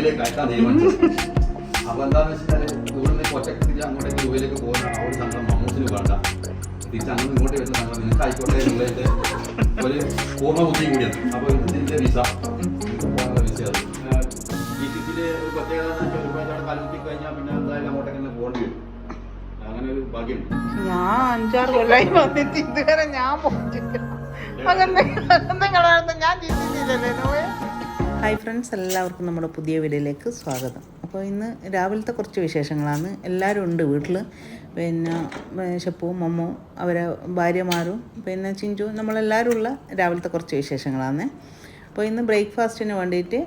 ദുബൈയിലേക്ക് അയക്കാൻ തീരുമാനിച്ചു. അപ്പൊ എന്താന്ന് വെച്ചാൽ ഇവിടുന്ന് ഒറ്റയ്ക്ക് തിരിച്ച് അങ്ങോട്ടേക്ക് ദുബൈയിലേക്ക് പോകുന്ന ആ ഒരു സംഘം മമ്മൂസിന് വേണ്ട. തിരിച്ച് അങ്ങോട്ട് ഇങ്ങോട്ട് വരുന്ന സംഘം നിങ്ങൾക്ക് ആയിക്കോട്ടെ എന്നുള്ളതിന്റെ ഒരു പൂർണ ബുദ്ധിയും കൂടിയാണ്. അപ്പൊ ഇത് ഇതിന്റെ വിസ നിങ്ങൾക്ക് പോകാനുള്ള വിസ അത് ആ, ഈജിപ്തിലെ ഒരു പ്രത്യേകത എന്ന് വെച്ചാൽ ഒരു അവിടെ കാലുകുത്തി കഴിഞ്ഞാൽ പിന്നെ എന്തായാലും അങ്ങോട്ടേക്ക് തന്നെ പോകേണ്ടി വരും. അങ്ങനെ ഒരു ഭാഗ്യമുണ്ട് ഞാൻ അഞ്ചാറ് കൊല്ലായി വന്നിട്ട് ഇതുവരെ ഞാൻ പോയിട്ടില്ല. ഞാൻ ചിന്തിച്ചില്ലല്ലേ നോയെ. ഹായ് ഫ്രണ്ട്സ് എല്ലാവർക്കും നമ്മുടെ പുതിയ വീഡിയോയിലേക്ക് സ്വാഗതം. അപ്പോൾ ഇന്ന് രാവിലത്തെ കുറച്ച് വിശേഷങ്ങളാണ്. എല്ലാവരും ഉണ്ട് വീട്ടിൽ പിന്നെ ഷപ്പുവും മമ്മുവും അവരെ ഭാര്യമാരും പിന്നെ ചിഞ്ചു നമ്മളെല്ലാവരും ഉള്ള രാവിലത്തെ കുറച്ച് വിശേഷങ്ങളാണ്. അപ്പോൾ ഇന്ന് ബ്രേക്ക്ഫാസ്റ്റിന് വേണ്ടിയിട്ട്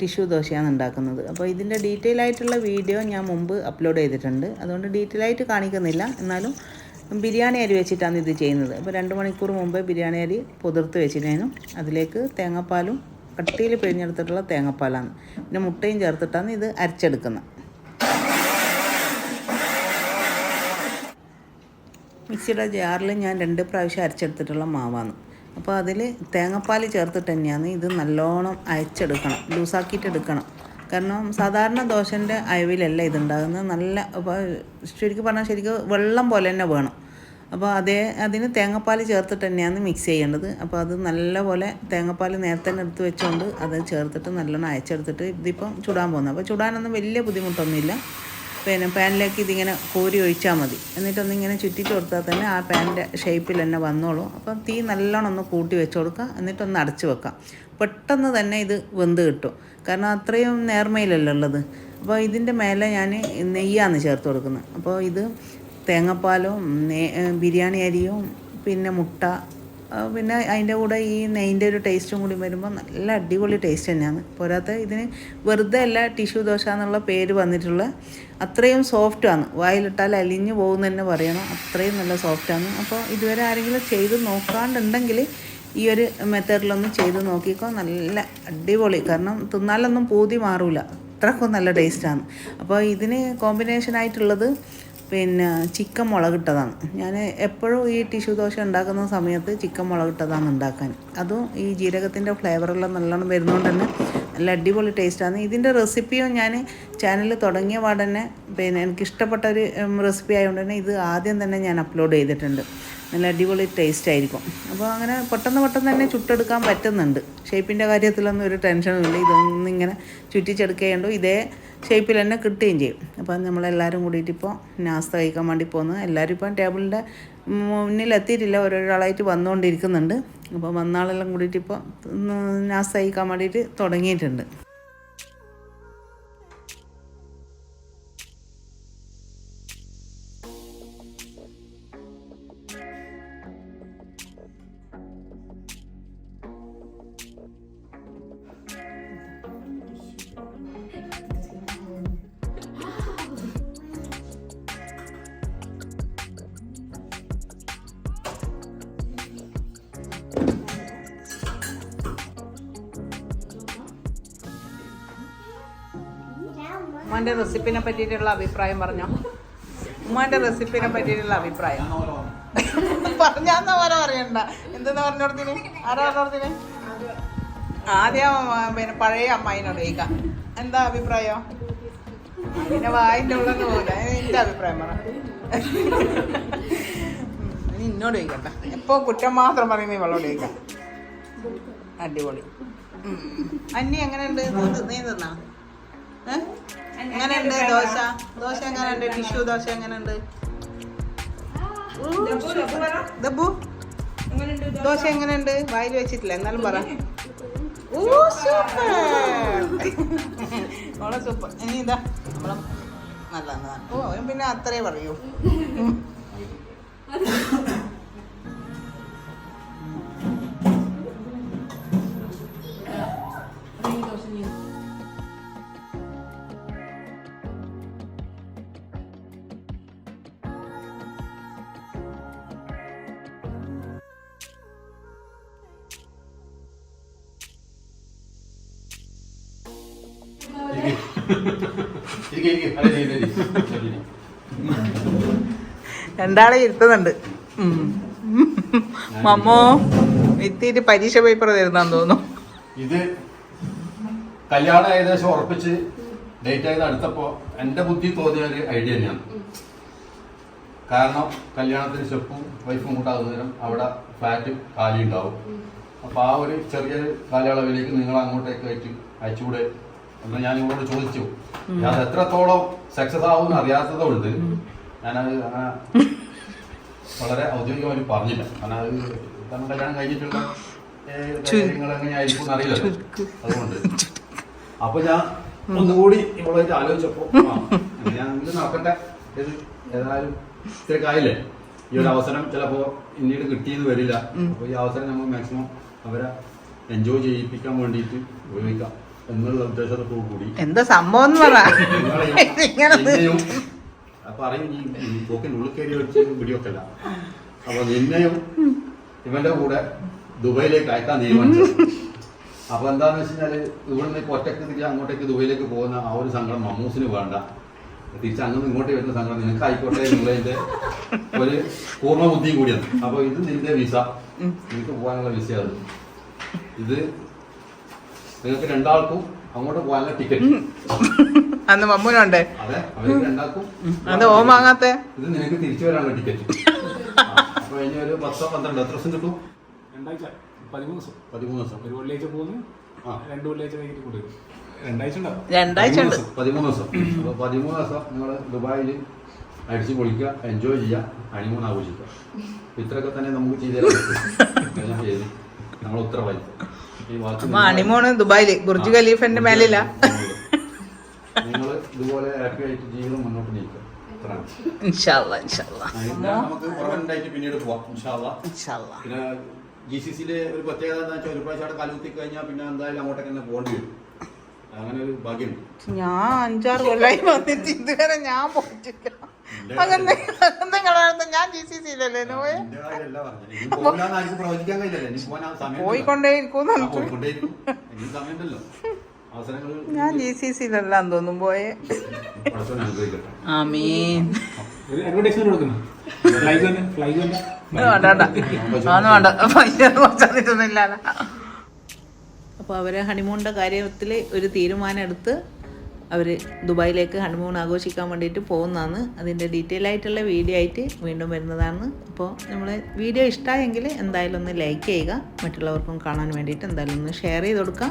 ടിഷ്യൂ ദോശയാണ് ഉണ്ടാക്കുന്നത്. അപ്പോൾ ഇതിന്റെ ഡീറ്റെയിൽ ആയിട്ടുള്ള വീഡിയോ ഞാൻ മുമ്പ് അപ്ലോഡ് ചെയ്തിട്ടുണ്ട്. അതുകൊണ്ട് ഡീറ്റെയിൽ ആയിട്ട് കാണിക്കുന്നില്ല. എന്നാലും ബിരിയാണി അരി വെച്ചിട്ടാണ് ഇത് ചെയ്യുന്നത്. അപ്പോൾ രണ്ട് മണിക്കൂർ മുമ്പേ ബിരിയാണി അരി പുതിർത്ത് വെച്ചിരുന്നു. അതിലേക്ക് തേങ്ങാപ്പാലും കട്ടിയിൽ പിഴിഞ്ഞെടുത്തിട്ടുള്ള തേങ്ങാപ്പാലാണ്. പിന്നെ മുട്ടയും ചേർത്തിട്ടാണ് ഇത് അരച്ചെടുക്കുന്നത്. മിക്സിയുടെ ജാറിൽ ഞാൻ രണ്ട് പ്രാവശ്യം അരച്ചെടുത്തിട്ടുള്ള മാവാണ്. അപ്പോൾ അതിൽ തേങ്ങാപ്പാൽ ചേർത്തിട്ട് തന്നെയാണ് ഇത് നല്ലോണം അയച്ചെടുക്കണം ലൂസാക്കിയിട്ട് എടുക്കണം. കാരണം സാധാരണ ദോശന്റെ അയവിലല്ല ഇതുണ്ടാകുന്നത്? നല്ല ഇപ്പോൾ ശരിക്കും പറഞ്ഞാൽ ശരിക്കും വെള്ളം പോലെ തന്നെ വേണം. അപ്പോൾ അതേ അതിന് തേങ്ങാപ്പാൽ ചേർത്തിട്ട് തന്നെയാണ് മിക്സ് ചെയ്യേണ്ടത്. അപ്പോൾ അത് നല്ലപോലെ തേങ്ങാപ്പാൽ നേരത്തെ തന്നെ എടുത്ത് വെച്ചുകൊണ്ട് അത് ചേർത്തിട്ട് നല്ലോണം അയച്ചെടുത്തിട്ട് ഇതിപ്പം ചുടാൻ പോകുന്നത് അപ്പോൾ ചുടാനൊന്നും വലിയ ബുദ്ധിമുട്ടൊന്നുമില്ല. പിന്നെ പാനിലേക്ക് ഇതിങ്ങനെ കോരി ഒഴിച്ചാൽ മതി. എന്നിട്ടൊന്നിങ്ങനെ ചുറ്റിച്ച് കൊടുത്താൽ തന്നെ ആ പാനിന്റെ ഷേപ്പിൽ തന്നെ വന്നോളും. അപ്പം തീ നല്ലോണം ഒന്ന് കൂട്ടി വെച്ച് കൊടുക്കുക. എന്നിട്ടൊന്ന് അടച്ച് വെക്കാം പെട്ടെന്ന് തന്നെ ഇത് വെന്ത് കിട്ടും. കാരണം അത്രയും നേർമയിലല്ലോ ഉള്ളത്. അപ്പോൾ ഇതിന്റെ മേലെ ഞാൻ നെയ്യാണ് ചേർത്ത് കൊടുക്കുന്നത്. അപ്പോൾ ഇത് തേങ്ങാപ്പാലും ബിരിയാണി അരിയും പിന്നെ മുട്ട പിന്നെ അതിന്റെ കൂടെ ഈ നെയ്യിന്റെ ഒരു ടേസ്റ്റും കൂടി വരുമ്പോൾ നല്ല അടിപൊളി ടേസ്റ്റ് തന്നെയാണ്. പോരാത്ത ഇതിന് വെറുതെ അല്ല ടിഷ്യൂ ദോശ എന്നുള്ള പേര് വന്നിട്ടുള്ള അത്രയും സോഫ്റ്റാണ്. വായിലിട്ടാൽ അലിഞ്ഞു പോകുന്ന തന്നെ പറയണം. അത്രയും നല്ല സോഫ്റ്റാണ്. അപ്പോൾ ഇതുവരെ ആരെങ്കിലും ചെയ്ത് നോക്കാണ്ടുണ്ടെങ്കിൽ ഈ ഒരു മെത്തേഡിലൊന്ന് ചെയ്ത് നോക്കിക്കോ. നല്ല അടിപൊളി. കാരണം തിന്നാലൊന്നും പൂതി മാറില്ല അത്രക്കും നല്ല ടേസ്റ്റാണ്. അപ്പോൾ ഇതിന് കോമ്പിനേഷനായിട്ടുള്ളത് പിന്നെ ചിക്കൻ മുളകിട്ടതാണ്. ഞാൻ എപ്പോഴും ഈ ടിഷ്യൂ ദോശ ഉണ്ടാക്കുന്ന സമയത്ത് ചിക്കൻ മുളകിട്ടതാണ് ഉണ്ടാക്കാൻ. അതും ഈ ജീരകത്തിന്റെ ഫ്ലേവറെല്ലാം നല്ലോണം വരുന്നതുകൊണ്ട് തന്നെ നല്ല അടിപൊളി ടേസ്റ്റാണ് ഇതിന്റെ റെസിപ്പിയും ഞാൻ ചാനൽ തുടങ്ങിയ പാടന്നെ പിന്നെ എനിക്കിഷ്ടപ്പെട്ട ഒരു റെസിപ്പി ആയതുകൊണ്ട് തന്നെ ഇത് ആദ്യം തന്നെ ഞാൻ അപ്ലോഡ് ചെയ്തിട്ടുണ്ട്. നല്ല അടിപൊളി ടേസ്റ്റ് ആയിരിക്കും. അപ്പോൾ അങ്ങനെ പെട്ടെന്ന് പെട്ടെന്ന് തന്നെ ചുട്ടെടുക്കാൻ പറ്റുന്നുണ്ട്. ഷേപ്പിന്റെ കാര്യത്തിലൊന്നും ഒരു ടെൻഷനും ഇല്ല. ഇതൊന്നും ഇങ്ങനെ ചുറ്റിച്ചെടുക്കേണ്ടു ഇതേ ഷേപ്പിൽ തന്നെ കിട്ടുകയും ചെയ്യും. അപ്പം നമ്മളെല്ലാവരും കൂടിയിട്ട് ഇപ്പോൾ നാസ്ത കഴിക്കാൻ വേണ്ടി പോകുന്നു എല്ലാവരും ഇപ്പം ടേബിളിന്റെ മുന്നിലെത്തിയിട്ടില്ല. ഓരോരാളായിട്ട് വന്നുകൊണ്ടിരിക്കുന്നുണ്ട്. അപ്പോൾ വന്നാളെല്ലാം കൂടിയിട്ട് ഇപ്പോൾ നാസ്ത കഴിക്കാൻ വേണ്ടിയിട്ട് തുടങ്ങിയിട്ടുണ്ട്. ഉമ്മാന്റെ റെസിപ്പിനെ പറ്റിയിട്ടുള്ള അഭിപ്രായം പറഞ്ഞോ? ഉമ്മാന്റെ റെസിപ്പിനെ പറ്റിയിട്ടുള്ള അഭിപ്രായം. പറഞ്ഞാന്ന് പോലെ പറയണ്ട എന്തെന്ന് പറഞ്ഞോടത്തിന്? ആരാ പറഞ്ഞോടത്തിന്? ആദ്യം പിന്നെ പഴയ അമ്മായിനോട് ചോദിക്കാം. എന്താ അഭിപ്രായം? പിന്നെ വായിന്റെ ഉള്ളത് പോലെ എന്റെ അഭിപ്രായം പറ. ഇന്നോട് ചോദിക്കട്ടെ ചോദിക്കണ്ട. എപ്പോ കുറ്റം മാത്രം പറയുമ്പോൾ ഇവളോട് ചോദിക്കാം. അടിപൊളി. അന്നി എങ്ങനെയുണ്ട്? നീ- തിന്നാ? എങ്ങനെയുണ്ട് ദോശ? ദോശ എങ്ങനെയുണ്ട്? ടിഷ്യൂ ദോശ എങ്ങനെയുണ്ട്? ദബു ദോശ? എങ്ങനെയുണ്ട്? വായിൽ വെച്ചിട്ടില്ല എന്നാലും പറ. ഓ സൂപ്പർ. സൂപ്പർ. ഇനി ഇതാ നമ്മളെ നല്ല നല്ലതാണ്. ഓ അവൻ പിന്നെ അത്രേ പറയൂ. രണ്ടാളെ ഇരുത്തുന്നുണ്ട്. മമ്മോ എത്തിയിട്ട് പരീക്ഷ പേപ്പർ തരുന്നാന്ന് തോന്നുന്നു. ഇത് കല്യാണം ഏകദേശം ഉറപ്പിച്ച് ഡേറ്റ് ആയത് അടുത്തപ്പോ എന്റെ ബുദ്ധി തോന്നിയ ഒരു ഐഡിയ തന്നെയാണ്. കാരണം കല്യാണത്തിന് സ്റ്റെപ്പും വൈഫും കൂട്ടാകുന്ന നേരം അവിടെ ഫ്ലാറ്റ് കാലി ഉണ്ടാവും അപ്പൊ ആ ഒരു ചെറിയൊരു കാലയളവിലേക്ക് നിങ്ങൾ അങ്ങോട്ടേക്ക് അയച്ചു അയച്ചുകൂടെ എന്ന് ഞാൻ ഇവരോട് ചോദിച്ചു. ഞാൻ എത്രത്തോളം സക്സസ് ആവും അറിയാത്തതുകൊണ്ട് അറിയാത്തത് കൊണ്ട് ഞാനത് അങ്ങനെ വളരെ ഔദ്യോഗികമായി പറഞ്ഞില്ല. കാരണം അത് കാരണം കല്യാണം കഴിഞ്ഞിട്ടുള്ള നിങ്ങൾ എങ്ങനെയായിരിക്കും അറിയില്ല അതുകൊണ്ട്. അപ്പൊ ഞാൻ ഒന്നുകൂടി ഇവളായിട്ട് ആലോചിച്ചപ്പോ ഞാൻ ഇത് നടക്കട്ടെ. ഇത് ഏതായാലും ഇത്ര കായില്ലേ? ഈ ഒരു അവസരം ചിലപ്പോ പിന്നീട് കിട്ടിയെന്ന് വരില്ല. അപ്പൊ ഈ അവസരം നമ്മൾ മാക്സിമം അവരെ എൻജോയ് ചെയ്യിപ്പിക്കാൻ വേണ്ടിയിട്ട് ഉപയോഗിക്കാം. എന്നുള്ള ഉദ്ദേശത്തോടു കൂടി എന്താ സംഭവം എന്ന് പറ. നിന്നെയും അപ്പൊ അറിയും ഈ ഉള്ളിൽ കയറി വെച്ച് പിടിയൊക്കെല്ല അപ്പൊ നിന്നെയും ഇവന്റെ കൂടെ ദുബൈയിലേക്ക് അയക്കാൻ തീരുമാനിച്ചു. അപ്പൊ എന്താന്ന് വെച്ചാൽ ഇവിടുന്ന് ഇപ്പൊ ഒറ്റയ്ക്ക് തിരിച്ച് അങ്ങോട്ടേക്ക് ദുബൈയിലേക്ക് പോകുന്ന ആ ഒരു സങ്കടം മമ്മൂസിന് വേണ്ട. തിരിച്ച് അങ്ങനെ ഇങ്ങോട്ട് വരുന്ന സങ്കടം നിനക്ക് ആയിക്കോട്ടെ എന്നുള്ളതിന്റെ ഒരു പൂർണ ബുദ്ധിയും കൂടിയാണ്. അപ്പൊ ഇത് നിന്റെ വിസ. നിനക്ക് പോകാനുള്ള വിസയാണ് ഇത് നിങ്ങൾക്ക് രണ്ടാൾക്കും അങ്ങോട്ട് പോകാനുള്ള ടിക്കറ്റ് അന്ന് മമ്മൂനുണ്ടേ. അതെ അവർക്ക് രണ്ടാൾക്കും അത് ഓ വാങ്ങാത്ത. ഇത് നിനക്ക് തിരിച്ചു വരാനുള്ള ടിക്കറ്റ് അപ്പൊ ഇനി ഒരു പത്തോ പന്ത്രണ്ടോ എത്ര ദിവസം കിട്ടും? രണ്ടാഴ്ച. പതിമൂന്ന് ദിവസം. പതിമൂന്ന് ദിവസം. ഒരു വെള്ളിയാഴ്ച പോകുന്നു. ആ. രണ്ട് വെള്ളിയാഴ്ച കഴിഞ്ഞിട്ട് കൊണ്ടുവരും രണ്ടാഴ്ച ഉണ്ടാവും. രണ്ടാഴ്ച ഉണ്ട്. പതിമൂന്ന് ദിവസം. അപ്പൊ പതിമൂന്ന് ദിവസം നിങ്ങൾ ദുബായിൽ അടിച്ചു പൊളിക്കുക എൻജോയ് ചെയ്യുക ഹണിമൂൺ ആഘോഷിക്കുക. ഇത്രയൊക്കെ തന്നെ നമുക്ക് ചെയ്തു. നമ്മൾ പറ്റും ഹണിമൂണ് ദുബായിൽ. ബുർജ് ഖലീഫന്റെ മേലില്ല. നിങ്ങൾ ഇതുപോലെ ഹാപ്പി ആയിട്ട് ജീവിതം മുന്നോട്ട് നീക്കുക അത്രയാണ്. ഇൻഷാല്ല ഇൻഷാല്ല അതിന് നമുക്ക് പുറമെണ്ടായിട്ട് പിന്നീട് പോവാം ഇൻഷാല്ലാ ഇൻഷാല്ല പിന്നെ ജി സി സിയിലെ ഒരു പ്രത്യേകത എന്താ വെച്ചാൽ ഒരു പ്രാവശ്യം അവിടെ കാലുകുത്തി കഴിഞ്ഞാൽ പിന്നെ എന്തായാലും അങ്ങോട്ടേക്ക് തന്നെ പോകേണ്ടി വരും. അങ്ങനെ ഒരു ഭാഗ്യമുണ്ട്. ഞാൻ അഞ്ചാറ് കൊല്ലായി വന്നിട്ട് ഇതുവരെ ഞാൻ പോയിട്ടില്ല. അങ്ങനെ ഞാൻ ജി സി സിയിലല്ലേ പോയിക്കൊണ്ടേ ഇരിക്കുന്നു ഞാൻ ജി സി സിയിലെല്ലാം തോന്നും പോയെ. ആമീൻ. വേണ്ട വേണ്ട. അതൊന്നും വേണ്ട. പൈസ കുറച്ചൊന്നിട്ടൊന്നുമില്ല അപ്പോൾ അവർ ഹണിമൂണിന്റെ കാര്യത്തിൽ ഒരു തീരുമാനം എടുത്ത് അവർ ദുബായിലേക്ക് ഹണിമൂൺ ആഘോഷിക്കാൻ വേണ്ടിയിട്ട് പോകുന്നതാണ്. അതിന്റെ ഡീറ്റെയിൽ ആയിട്ടുള്ള വീഡിയോ ആയിട്ട് വീണ്ടും വരുന്നതാണ്. അപ്പോൾ നമ്മൾ വീഡിയോ ഇഷ്ടമായെങ്കിൽ എന്തായാലും ഒന്ന് ലൈക്ക് ചെയ്യുക. മറ്റുള്ളവർക്കും കാണാൻ വേണ്ടിയിട്ട് എന്തായാലും ഒന്ന് ഷെയർ ചെയ്ത് കൊടുക്കുക.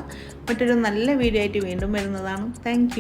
മറ്റൊരു നല്ല വീഡിയോ ആയിട്ട് വീണ്ടും വരുന്നതാണ്. താങ്ക്